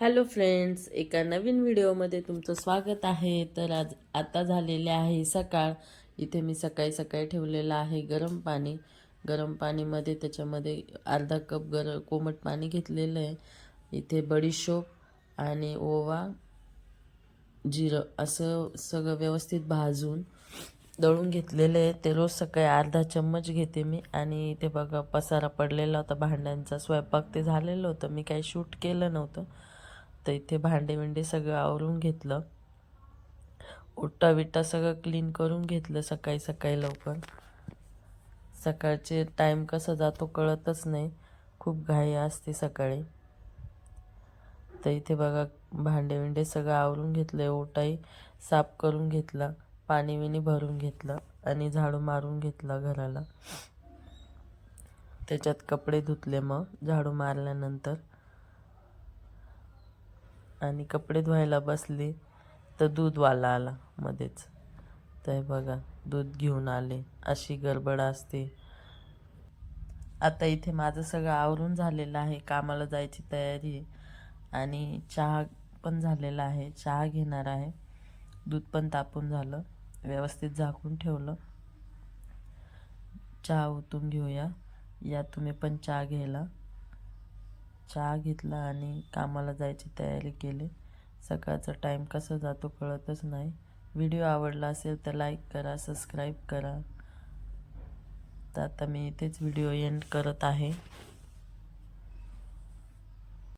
Hello friends एका नवीन व्हिडिओमध्ये तुमचं स्वागत आहे. तर आज आता झालेले आहे सकाळ. इथे मी सकाळी सकाळी ठेवलेलं आहे गरम पाणी. गरम पाणीमध्ये त्याच्यामध्ये अर्धा कप गर कोमट पाणी घेतलेलं आहे. इथे बडीशोप आणि ओवा जिरं असं सगळं व्यवस्थित भाजून दळून घेतलेलं आहे. ते रोज सकाळी अर्धा चम्मच घेते मी. आणि इथे बघा पसारा पडलेला होता भांड्यांचा. स्वयंपाक ते झालेलं होतं. मी काही शूट केलं नव्हतं. तर इथे भांडे विंडे सगळं आवरून घेतलं. ओटा विटा सगळं क्लीन करून घेतलं सकाळी सकाळी लवकर. सकाळचे टाईम कसा जातो कळतच नाही. खूप घाई असते सकाळी. तर इथे बघा भांडे विंडे सगळं आवरून घेतलं. ओटाही साफ करून घेतला. पाणी विणी भरून घेतलं आणि झाडू मारून घेतला घराला. त्याच्यात कपडे धुतले मग झाडू मारल्यानंतर. आणि कपडे धुवायला बसले तर दूधवाला आला मध्येच. तर हे बघा दूध घेऊन आले. अशी गडबड असते. आता इथे माझं सगळं आवरून झालेलं आहे. कामाला जायची तयारी आणि चहा पण झालेला आहे. चहा घेणार आहे. दूध पण तापून झालं. व्यवस्थित झाकून ठेवलं. चहा ओतून घेऊया. या तुम्ही पण चहा घ्यायला. चहा घेतला आणि कामाला जायची तयारी केली. सकाळचा टाईम कसा जातो कळतच नाही. व्हिडिओ आवडला असेल तर लाईक करा सबस्क्राईब करा. तर आता मी इथेच व्हिडिओ एंड करत आहे.